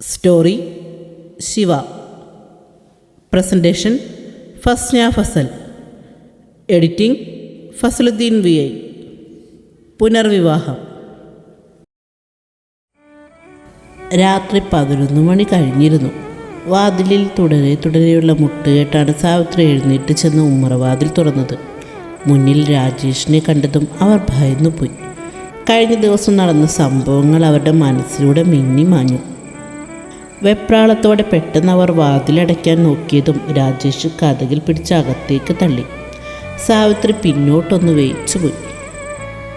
Story Shiva presentation Fasna Fasal editing Fasaluddin V I പുനർവിവാഹം രാത്രി പതിനൊന്ന് മണി കഴിഞ്ഞിരുന്നു. വാതിലിൽ തുടരെ തുടരെയുള്ള മുട്ടുകേട്ടാണ് സാവിത്രി എഴുന്നേറ്റ് ചെന്ന് ഉമ്മറവാതിൽ തുറന്നത്. മുന്നിൽ രാജേഷിനെ കണ്ടതും അവർ ഭയന്നുപോയി. കഴിഞ്ഞ ദിവസം നടന്ന സംഭവങ്ങൾ അവരുടെ മനസ്സിലൂടെ മിന്നി മാഞ്ഞു. വെപ്രാളത്തോടെ പെട്ടെന്ന് അവർ വാതിലടയ്ക്കാൻ നോക്കിയതും രാജേഷ് കഥകിൽ പിടിച്ച് അകത്തേക്ക് തള്ളി. സാവിത്രി പിന്നോട്ടൊന്ന് വേയിച്ചുപോയി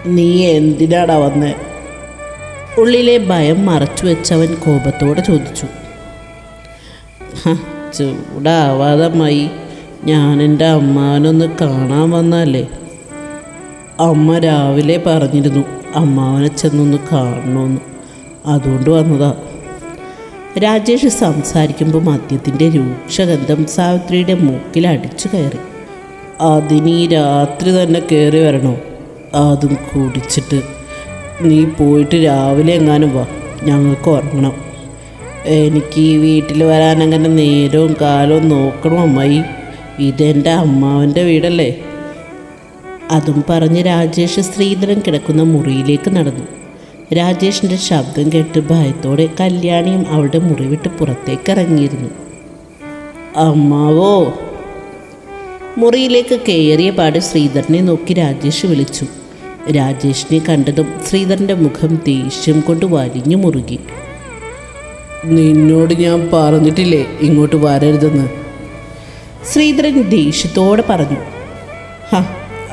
നീ എന്തിനാടാ വന്നേ? ഉള്ളിലെ ഭയം മറച്ചു വെച്ചവൻ കോപത്തോടെ ചോദിച്ചു. ചൂടാവാതമായി. ഞാൻ എന്റെ അമ്മാവനൊന്ന് കാണാൻ വന്നല്ലേ അമ്മ രാവിലെ പറഞ്ഞിരുന്നു അമ്മാവനെ ചെന്നൊന്ന് കാണണമെന്ന് അതുകൊണ്ട് വന്നതാ. രാജേഷ് സംസാരിക്കുമ്പോൾ മദ്യത്തിന്റെ രൂക്ഷഗന്ധം സാവിത്രിയുടെ മൂക്കിൽ അടിച്ചു കയറി. അതിന് രാത്രി തന്നെ കയറി വരണോ? അതും കുടിച്ചിട്ട്. നീ പോയിട്ട് രാവിലെ എങ്ങാനും വാ ഞങ്ങൾക്ക് ഉറങ്ങണം. എനിക്ക് ഈ വീട്ടിൽ വരാൻ അങ്ങനെ നേരവും കാലവും നോക്കണം അമ്മായി. ഇതെന്റെ അമ്മാവന്റെ വീടല്ലേ? അതും പറഞ്ഞ് രാജേഷ് ശ്രീധരൻ കിടക്കുന്ന മുറിയിലേക്ക് നടന്നു. രാജേഷിന്റെ ശബ്ദം കേട്ട് ഭയത്തോടെ കല്യാണിയും അവളുടെ മുറി വിട്ട് പുറത്തേക്ക് ഇറങ്ങിയിരുന്നു അമ്മാവോ! മുറിയിലേക്ക് കയറിയ പാട് ശ്രീധരനെ നോക്കി രാജേഷ് വിളിച്ചു. രാജേഷിനെ കണ്ടതും ശ്രീധരന്റെ മുഖം ദേഷ്യം കൊണ്ട് വലിഞ്ഞു മുറുകി. നിന്നോട് ഞാൻ പറഞ്ഞിട്ടില്ലേ ഇങ്ങോട്ട് വരരുതെന്ന്? ശ്രീധരൻ ദേഷ്യത്തോടെ പറഞ്ഞു. ഹ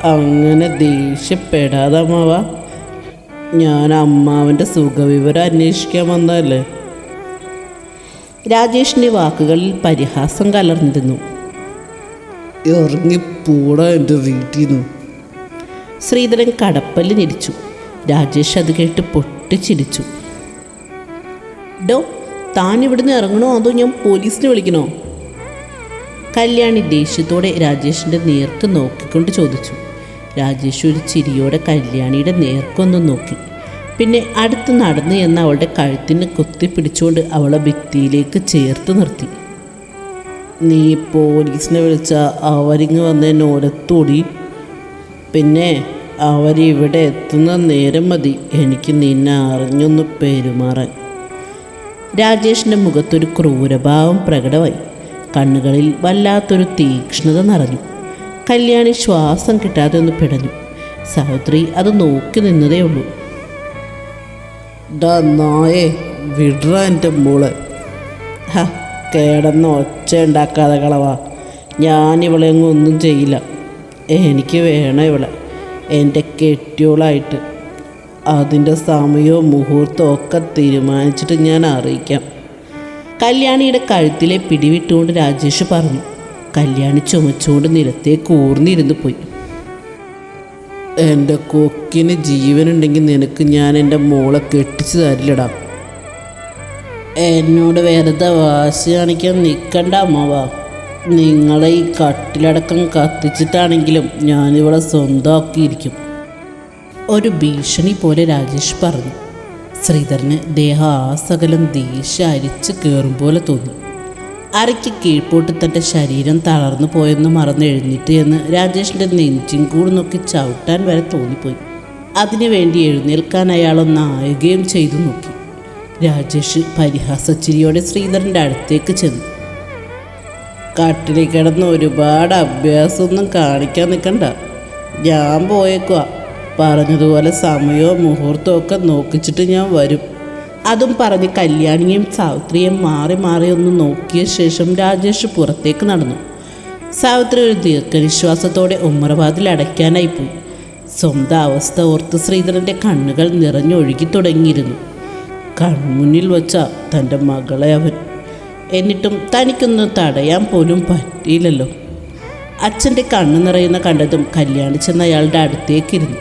അങ്ങനെ ദേഷ്യപ്പെടാതെ അമ്മാവ ഞാൻ അമ്മാവന്റെ സുഖവിവരം അന്വേഷിക്കാൻ വന്നതല്ലേ? രാജേഷിന്റെ വാക്കുകളിൽ പരിഹാസം കലർന്നിരുന്നു. ഇറങ്ങിപ്പോടാ എന്റെ വീട്ടിൽ നിന്ന് ശ്രീധരൻ കടപ്പൽ ഞെരിച്ചു. രാജേഷ് അത് കേട്ട് പൊട്ടിച്ചിരിച്ചു. ഡോ താൻ ഇവിടുന്ന് ഇറങ്ങണോ അതോ ഞാൻ പോലീസിനെ വിളിക്കണോ? കല്യാണി ദേഷ്യത്തോടെ രാജേഷിന്റെ നേർക്ക് നോക്കിക്കൊണ്ട് ചോദിച്ചു. രാജേഷ് ഒരു ചിരിയോടെ കല്യാണിയുടെ നേർക്കൊന്ന് നോക്കി. പിന്നെ അടുത്ത് നടന്ന് എന്ന് അവളുടെ കഴുത്തിന് കുത്തി പിടിച്ചുകൊണ്ട് അവളെ ഭിത്തിയിലേക്ക് ചേർത്ത് നിർത്തി. നീ പോലീസിനെ വിളിച്ച അവരിങ്ങ് വന്നതിന് ഒരത്തോടി പിന്നെ അവരിവിടെ എത്തുന്ന നേരം മതി. എനിക്ക് നിന്നെ അറിഞ്ഞൊന്ന് പെരുമാറാൻ. രാജേഷിന്റെ മുഖത്തൊരു ക്രൂരഭാവം പ്രകടമായി. കണ്ണുകളിൽ വല്ലാത്തൊരു തീക്ഷ്ണത നിറഞ്ഞു. കല്യാണി ശ്വാസം കിട്ടാതെ ഒന്ന് പിടഞ്ഞു. സാവിത്രി അത് നോക്കി നിന്നതേ ഉള്ളൂ. ഡാ നായേ വിടറ എന്റെ മോളെ. ഹ കേടന്ന് ഒച്ച ഉണ്ടാക്കാതെ കളവാ. ഞാൻ ഇവളെ അങ്ങ് ഒന്നും ചെയ്യില്ല. എനിക്ക് വേണം ഇവളെ. എന്റെ കെട്ടിയോളായിട്ട്. അതിന്റെ സമയവും മുഹൂർത്തവും ഒക്കെ തീരുമാനിച്ചിട്ട് ഞാൻ അറിയിക്കാം. കല്യാണിയുടെ കഴുത്തിലെ പിടിവിട്ടുകൊണ്ട് രാജേഷ് പറഞ്ഞു. കല്യാണി ചുമച്ചുകൊണ്ട് നിലത്തേക്ക് ഊർന്നിരുന്ന് പോയി. എന്റെ കൊക്കിന് ജീവനുണ്ടെങ്കിൽ നിനക്ക് ഞാൻ എന്റെ മോളെ കെട്ടിച്ചു തരില്ലടാ. എന്നോട് വെറുതെ വാശി കാണിക്കാൻ നിൽക്കണ്ട അമ്മാവാ. നിങ്ങളെ ഈ കട്ടിലടക്കം കത്തിച്ചിട്ടാണെങ്കിലും ഞാനിവിടെ സ്വന്തമാക്കിയിരിക്കും. ഒരു ഭീഷണി പോലെ രാജേഷ് പറഞ്ഞു. ശ്രീധരന് ദേഹം സകലം ദേഷ്യ അരിച്ച് കയറും പോലെ തോന്നി. അരയ്ക്ക് കീഴ്പോട്ട് തന്റെ ശരീരം തളർന്നു പോയെന്ന് മറന്ന് എന്ന് രാജേഷിന്റെ നെഞ്ചും കൂടി നോക്കി ചവിട്ടാൻ വരെ തോന്നിപ്പോയി. അതിനുവേണ്ടി എഴുന്നേൽക്കാൻ അയാളൊന്ന് ആയുകയും ചെയ്തു നോക്കി. രാജേഷ് പരിഹാസച്ചിരിയോടെ ശ്രീധരന്റെ അടുത്തേക്ക് ചെന്നു. കാട്ടിലെ കിടന്ന് ഒരുപാട് അഭ്യാസമൊന്നും കാണിക്കാൻ നിൽക്കണ്ട ഞാൻ പോയേക്കുക പറഞ്ഞതുപോലെ സമയവും മുഹൂർത്തവും ഒക്കെ നോക്കിച്ചിട്ട് ഞാൻ വരും. അതും പറഞ്ഞ് കല്യാണിയും സാവിത്രിയും മാറി മാറി ഒന്ന് നോക്കിയ ശേഷം രാജേഷ് പുറത്തേക്ക് നടന്നു. സാവിത്രി ഒരു ദീർഘനിശ്വാസത്തോടെ ഉമ്മറവാതിൽ അടയ്ക്കാനായി പോയി. സ്വന്തം അവസ്ഥ ഓർത്ത് ശ്രീധരന്റെ കണ്ണുകൾ നിറഞ്ഞൊഴുകി തുടങ്ങിയിരുന്നു. കൺമുന്നിൽ വച്ച തന്റെ മകളെ അവൻ. എന്നിട്ടും തനിക്കൊന്ന് തടയാൻ പോലും പറ്റിയില്ലല്ലോ. അച്ഛന്റെ കണ്ണു നിറയുന്ന കണ്ടതും കല്യാണി ചെന്ന അയാളുടെ അടുത്തേക്കിരുന്നു.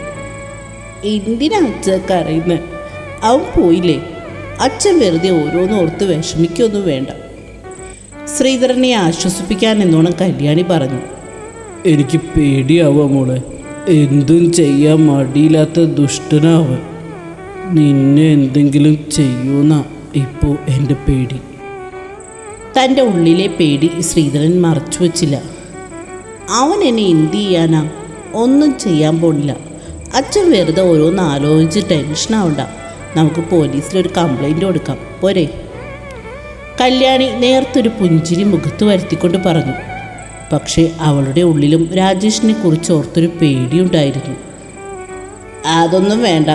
എന്തിനാ അച്ഛ കരയുന്നത് അവൻ പോയില്ലേ? അച്ഛൻ വെറുതെ ഓരോന്ന് ഓർത്ത് വിഷമിക്കൊന്നും വേണ്ട. ശ്രീധരനെ ആശ്വസിപ്പിക്കാൻ എന്നോണം കല്യാണി പറഞ്ഞു. എനിക്ക് പേടിയാവുക മോളെ? എന്തും ചെയ്യാൻ മടിയില്ലാത്ത ദുഷ്ടനാവൻ. നിന്നെ എന്തെങ്കിലും ചെയ്യൂന്ന ഇപ്പോൾ എന്റെ പേടി. തന്റെ ഉള്ളിലെ പേടി ശ്രീധരൻ മറച്ചു വച്ചില്ല. അവൻ എന്നെ എന്ത് ചെയ്യാനാ? ഒന്നും ചെയ്യാൻ പോണില്ല. അച്ഛൻ വെറുതെ ഓരോന്ന് ആലോചിച്ച് ടെൻഷനാവണ്ട. നമുക്ക് പോലീസിലൊരു കംപ്ലൈന്റ് കൊടുക്കാം. പോരെ? കല്യാണി നേർത്തൊരു പുഞ്ചിരി മുഖത്ത് വരുത്തിക്കൊണ്ട് പറഞ്ഞു. പക്ഷേ അവളുടെ ഉള്ളിലും രാജേഷിനെ കുറിച്ച് ഓർത്തൊരു പേടിയുണ്ടായിരുന്നു. അതൊന്നും വേണ്ട.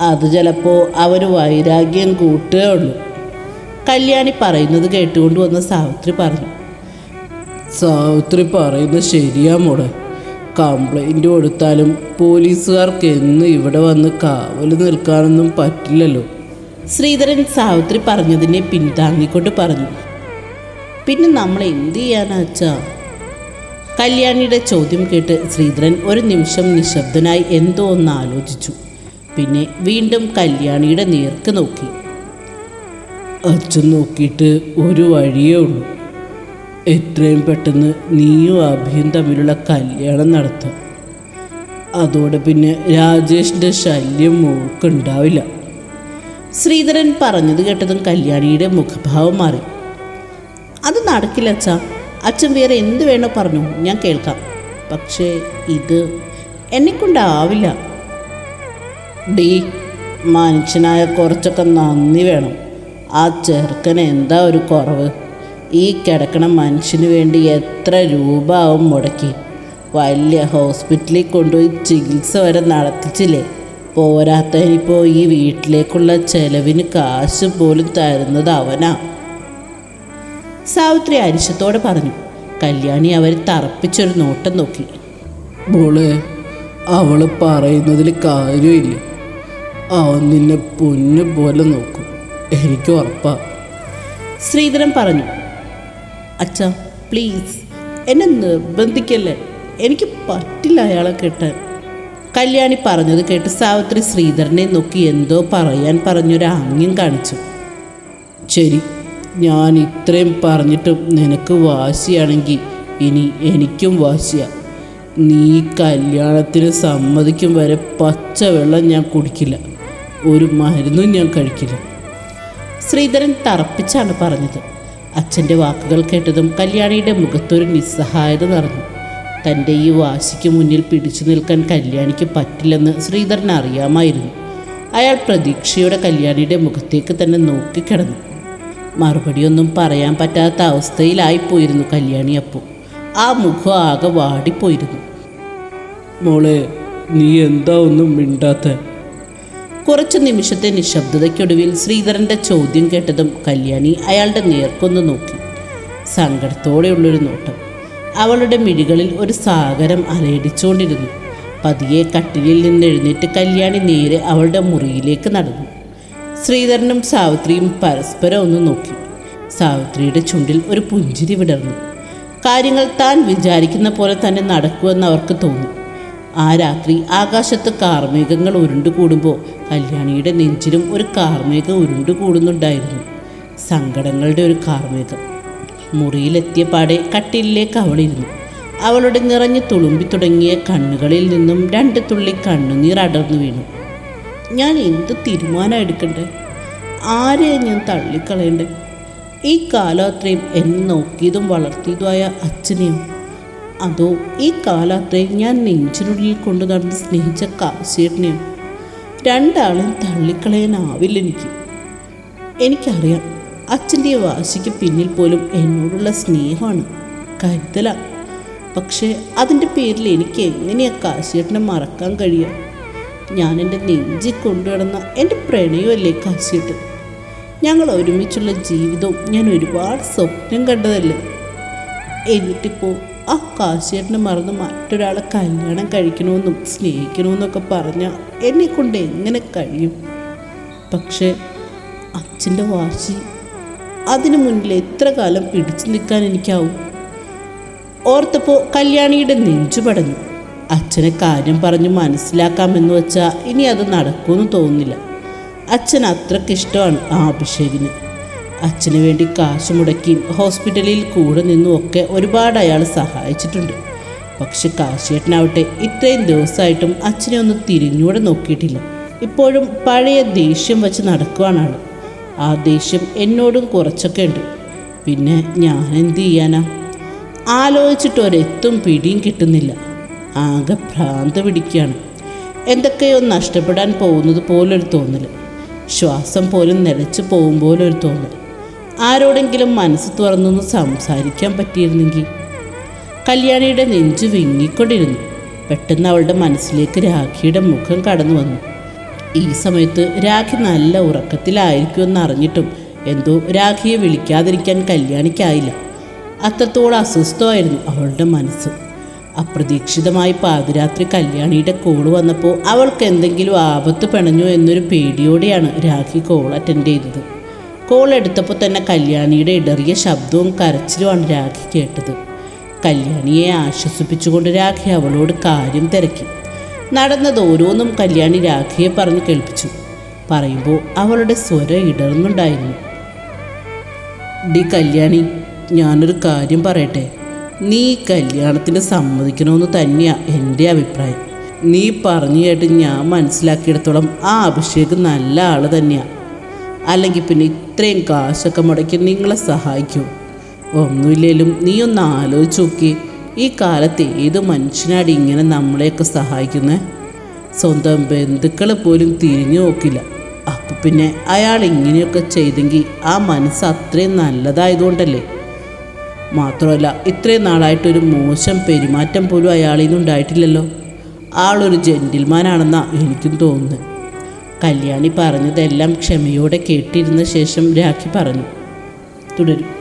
അത് ചിലപ്പോൾ അവർ വൈരാഗ്യം കൂട്ടുകയേ ഉള്ളൂ. കല്യാണി പറയുന്നത് കേട്ടുകൊണ്ട് വന്ന സാവിത്രി പറഞ്ഞു. സാവിത്രി പറയുന്നത് ശരിയാ മോളെ. കംപ്ലൈന്റ് കൊടുത്താലും പോലീസുകാർക്ക് എന്ന് ഇവിടെ വന്ന് കാവൽ നിൽക്കാനൊന്നും പറ്റില്ലല്ലോ. ശ്രീധരൻ സാവിത്രി പറഞ്ഞതിനെ പിന്താങ്ങിക്കൊണ്ട് പറഞ്ഞു. പിന്നെ നമ്മൾ എന്ത് ചെയ്യാനാ അച്ഛാ? കല്യാണിയുടെ ചോദ്യം കേട്ട് ശ്രീധരൻ ഒരു നിമിഷം നിശബ്ദനായി എന്തോ ഒന്ന് ആലോചിച്ചു. പിന്നെ വീണ്ടും കല്യാണിയുടെ നേർക്ക് നോക്കി. അച്ഛൻ നോക്കിയിട്ട് ഒരു വഴിയേ ഉള്ളൂ. എത്രയും പെട്ടെന്ന് നീയും അഭിയും തമ്മിലുള്ള കല്യാണം നടത്തുക അതോടെ പിന്നെ രാജേഷിന്റെ ശല്യം മൂക്കുണ്ടാവില്ല ശ്രീധരൻ പറഞ്ഞത് കേട്ടതും കല്യാണിയുടെ മുഖഭാവം മാറി. അത് നടക്കില്ല അച്ഛാ. അച്ഛൻ വേറെ എന്ത് വേണോ പറഞ്ഞു ഞാൻ കേൾക്കാം. പക്ഷേ ഇത് എന്നെക്കൊണ്ടാവില്ല. ഡി മനുഷ്യനായ കുറച്ചൊക്കെ നന്ദി വേണം. ആ ചെറുക്കന് എന്താ ഒരു കുറവ്? ഈ കിടക്കണ മനുഷ്യന് വേണ്ടി എത്ര രൂപ ആവും മുടക്കി. വലിയ ഹോസ്പിറ്റലിൽ കൊണ്ടുപോയി ചികിത്സ വരെ നടത്തിച്ചില്ലേ. പോരാത്തതിനിപ്പോൾ ഈ വീട്ടിലേക്കുള്ള ചെലവിന് കാശ് പോലും തരുന്നത് അവനാ. സാവിത്രി അരിശത്തോടെ പറഞ്ഞു. കല്യാണി അവരെ തറപ്പിച്ചൊരു നോട്ടം നോക്കി. മോളെ അവൾ പറയുന്നതിൽ കാര്യമില്ല. അവൻ നിന്നെ പൊന്നു പോലെ നോക്കും. എനിക്ക് ഉറപ്പാ. ശ്രീധരൻ പറഞ്ഞു. അച്ഛ പ്ലീസ് എന്നെ നിർബന്ധിക്കല്ലേ? എനിക്ക് പറ്റില്ല അയാളെ കെട്ടാൻ കല്യാണി പറഞ്ഞത് കേട്ട് സാവിത്രി ശ്രീധരനെ നോക്കി എന്തോ പറയാൻ പറഞ്ഞൊരു ആംഗ്യം കാണിച്ചു. ശരി ഞാൻ ഇത്രയും പറഞ്ഞിട്ടും നിനക്ക് വാശിയാണെങ്കിൽ ഇനി എനിക്കും വാശിയ. നീ കല്യാണത്തിന് സമ്മതിക്കും വരെ പച്ചവെള്ളം ഞാൻ കുടിക്കില്ല. ഒരു മരുന്നും ഞാൻ കഴിക്കില്ല. ശ്രീധരൻ തറപ്പിച്ചാണ് പറഞ്ഞത്. അച്ഛന്റെ വാക്കുകൾ കേട്ടതും കല്യാണിയുടെ മുഖത്തൊരു നിസ്സഹായത നിറഞ്ഞു. തന്റെ ഈ വാശിക്ക് മുന്നിൽ പിടിച്ചു നിൽക്കാൻ കല്യാണിക്ക് പറ്റില്ലെന്ന് ശ്രീധരൻ അറിയാമായിരുന്നു. അയാൾ പ്രതീക്ഷയുടെ കല്യാണിയുടെ മുഖത്തേക്ക് തന്നെ നോക്കിക്കിടന്നു മറുപടിയൊന്നും പറയാൻ പറ്റാത്ത അവസ്ഥയിലായിപ്പോയിരുന്നു കല്യാണി അപ്പോൾ. ആ മുഖം ആകെ വാടിപ്പോയിരുന്നു. മോളെ നീ എന്താ ഒന്നും മിണ്ടാത്ത? കുറച്ചു നിമിഷത്തെ നിശബ്ദതയ്ക്കൊടുവിൽ ശ്രീധരന്റെ ചോദ്യം കേട്ടതും കല്യാണി അയാളുടെ നേർക്കൊന്ന് നോക്കി. സങ്കടത്തോടെയുള്ളൊരു നോട്ടം. അവളുടെ മിഴികളിൽ ഒരു സാഗരം അലയടിച്ചുകൊണ്ടിരുന്നു പതിയെ കട്ടിലിൽ നിന്ന് എഴുന്നേറ്റ് കല്യാണി നേരെ അവളുടെ മുറിയിലേക്ക് നടന്നു. ശ്രീധരനും സാവിത്രിയും പരസ്പരം ഒന്ന് നോക്കി. സാവിത്രിയുടെ ചുണ്ടിൽ ഒരു പുഞ്ചിരി വിടർന്നു. കാര്യങ്ങൾ താൻ വിചാരിക്കുന്ന പോലെ തന്നെ നടക്കുമെന്ന് അവർക്ക് തോന്നി. ആ രാത്രി ആകാശത്ത് കാർമേഘങ്ങൾ ഉരുണ്ടുകൂടുമ്പോൾ കല്യാണിയുടെ നെഞ്ചിലും ഒരു കാർമേഘം ഉരുണ്ടുകൂടുന്നുണ്ടായിരുന്നു. സങ്കടങ്ങളുടെ ഒരു കാർമേഘം. മുറിയിലെത്തിയ പാടെ കട്ടിലിലേക്ക് അവളിരുന്നു അവളുടെ നിറഞ്ഞു തുളുമ്പി തുടങ്ങിയ കണ്ണുകളിൽ നിന്നും രണ്ട് തുള്ളി കണ്ണുനീർ അടർന്നു വീണു. ഞാൻ എന്ത് തീരുമാനം എടുക്കണ്ടേ? ആരെയാ ഞാൻ തള്ളിക്കളയണ്ടേ? ഈ കാലം അത്രയും എന്നെ നോക്കിയതും വളർത്തിയതുമായ അച്ഛനെയോ? അതോ ഈ കാലത്ത് ഞാൻ നെഞ്ചിനുള്ളിൽ കൊണ്ടു നടന്ന് സ്നേഹിച്ച കാശീറിനെയാണ് രണ്ടാളും തള്ളിക്കളയാനാവില്ല എനിക്ക്. എനിക്കറിയാം അച്ഛന്റെ വാശിക്ക് പിന്നിൽ പോലും എന്നോടുള്ള സ്നേഹമാണ് കരുതലാണ് പക്ഷേ അതിന്റെ പേരിൽ എനിക്ക് എങ്ങനെയാ കാശീട്ടിനെ മറക്കാൻ കഴിയുക? ഞാൻ എന്റെ നെഞ്ചിൽ കൊണ്ടുനടന്ന എന്റെ പ്രണയമല്ലേ കാശിയേട്ടൻ ഞങ്ങൾ ഒരുമിച്ചുള്ള ജീവിതവും ഞാൻ ഒരുപാട് സ്വപ്നം കണ്ടതല്ലേ? എന്നിട്ടിപ്പോൾ ആ കാശിയേട്ടനെ മറന്ന് മറ്റൊരാളെ കല്യാണം കഴിക്കണമെന്നും സ്നേഹിക്കണമെന്നൊക്കെ പറഞ്ഞാൽ എന്നെ കൊണ്ട് എങ്ങനെ കഴിയും? പക്ഷേ അച്ഛന്റെ വാശി അതിനു മുന്നിൽ എത്ര കാലം പിടിച്ചു നിൽക്കാൻ എനിക്കാവും? ഓർത്തപ്പോൾ കല്യാണിയുടെ നെഞ്ചു പടഞ്ഞു. അച്ഛനെ കാര്യം പറഞ്ഞ് മനസ്സിലാക്കാമെന്ന് വെച്ചാൽ ഇനി അത് നടക്കുമെന്ന് തോന്നുന്നില്ല. അച്ഛൻ അത്രക്കിഷ്ടമാണ് ആ അഭിഷേകിന്. അച്ഛന് വേണ്ടി കാശ് മുടക്കിയും ഹോസ്പിറ്റലിൽ കൂടെ നിന്നും ഒക്കെ ഒരുപാട് അയാൾ സഹായിച്ചിട്ടുണ്ട്. പക്ഷെ കാശിയേട്ടനാവട്ടെ ഇത്രയും ദിവസമായിട്ടും അച്ഛനെ ഒന്ന് തിരിഞ്ഞൂടെ നോക്കിയിട്ടില്ല. ഇപ്പോഴും പഴയ ദേഷ്യം വച്ച് നടക്കുവാണ് ആ ദേഷ്യം എന്നോടും കുറച്ചൊക്കെ ഉണ്ട്. പിന്നെ ഞാൻ എന്ത് ചെയ്യാനാ? ആലോചിച്ചിട്ട് ഒരെത്തും പിടിയും കിട്ടുന്നില്ല. ആകെ ഭ്രാന്ത് പിടിക്കുകയാണ്. എന്തൊക്കെയോ നഷ്ടപ്പെടാൻ പോകുന്നത് പോലൊരു തോന്നൽ ശ്വാസം പോലും നിലച്ചു പോകും പോലൊരു തോന്നൽ ആരോടെങ്കിലും മനസ്സ് തുറന്നൊന്ന് സംസാരിക്കാൻ പറ്റിയിരുന്നെങ്കിൽ കല്യാണിയുടെ നെഞ്ചു വിങ്ങിക്കൊണ്ടിരുന്നു. പെട്ടെന്ന് അവളുടെ മനസ്സിലേക്ക് രാഖിയുടെ മുഖം കടന്നു വന്നു. ഈ സമയത്ത് രാഖി നല്ല ഉറക്കത്തിലായിരിക്കുമെന്ന് അറിഞ്ഞിട്ടും എന്തോ രാഖിയെ വിളിക്കാതിരിക്കാൻ കല്യാണിക്കായില്ല. അത്രത്തോളം അസ്വസ്ഥമായിരുന്നു അവളുടെ മനസ്സ്. അപ്രതീക്ഷിതമായി പാതിരാത്രി കല്യാണിയുടെ കോൾ വന്നപ്പോൾ അവൾക്ക് എന്തെങ്കിലും ആപത്ത് പിണഞ്ഞു എന്നൊരു പേടിയോടെയാണ് രാഖി കോൾ അറ്റൻഡ് ചെയ്തത്. കോൾ എടുത്തപ്പോൾ തന്നെ കല്യാണിയുടെ ഇടറിയ ശബ്ദവും കരച്ചിലുമാണ് രാഖി കേട്ടത്. കല്യാണിയെ ആശ്വസിപ്പിച്ചുകൊണ്ട് രാഖി അവളോട് കാര്യം തിരക്കി. നടന്നത് ഓരോന്നും കല്യാണി രാഖിയെ പറഞ്ഞു കേൾപ്പിച്ചു. പറയുമ്പോൾ അവളുടെ സ്വരം ഇടർന്നുണ്ടായിരുന്നു. ഡി കല്യാണി ഞാനൊരു കാര്യം പറയട്ടെ. നീ കല്യാണത്തിന് സമ്മതിക്കണമെന്ന് തന്നെയാണ് എന്റെ അഭിപ്രായം. നീ പറഞ്ഞു കേട്ട് ഞാൻ മനസ്സിലാക്കിയിടത്തോളം ആ അഭിഷേക് നല്ല ആൾ തന്നെയാണ് അല്ലെങ്കിൽ പിന്നെ ഇത്രയും കാശൊക്കെ മുടക്കി നിങ്ങളെ സഹായിക്കും. ഒന്നുമില്ലേലും നീ ഒന്ന് ആലോചിച്ച് നോക്കി. ഈ കാലത്ത് ഏത് മനുഷ്യനാടി ഇങ്ങനെ നമ്മളെയൊക്കെ സഹായിക്കുന്നത് സ്വന്തം ബന്ധുക്കൾ പോലും തിരിഞ്ഞു നോക്കില്ല. അപ്പം പിന്നെ അയാൾ ഇങ്ങനെയൊക്കെ ചെയ്തെങ്കിൽ ആ മനസ്സ് അത്രയും നല്ലതായതുകൊണ്ടല്ലേ? മാത്രമല്ല ഇത്രയും നാളായിട്ടൊരു മോശം പെരുമാറ്റം പോലും അയാളിൽ നിന്നുണ്ടായിട്ടില്ലല്ലോ ആളൊരു ജെന്റിൽമാനാണെന്നാണ് എനിക്കും തോന്നുന്നത്. കല്യാണി പറഞ്ഞതെല്ലാം ക്ഷമയോടെ കേട്ടിരുന്ന ശേഷം രാഖി പറഞ്ഞു. തുടരും.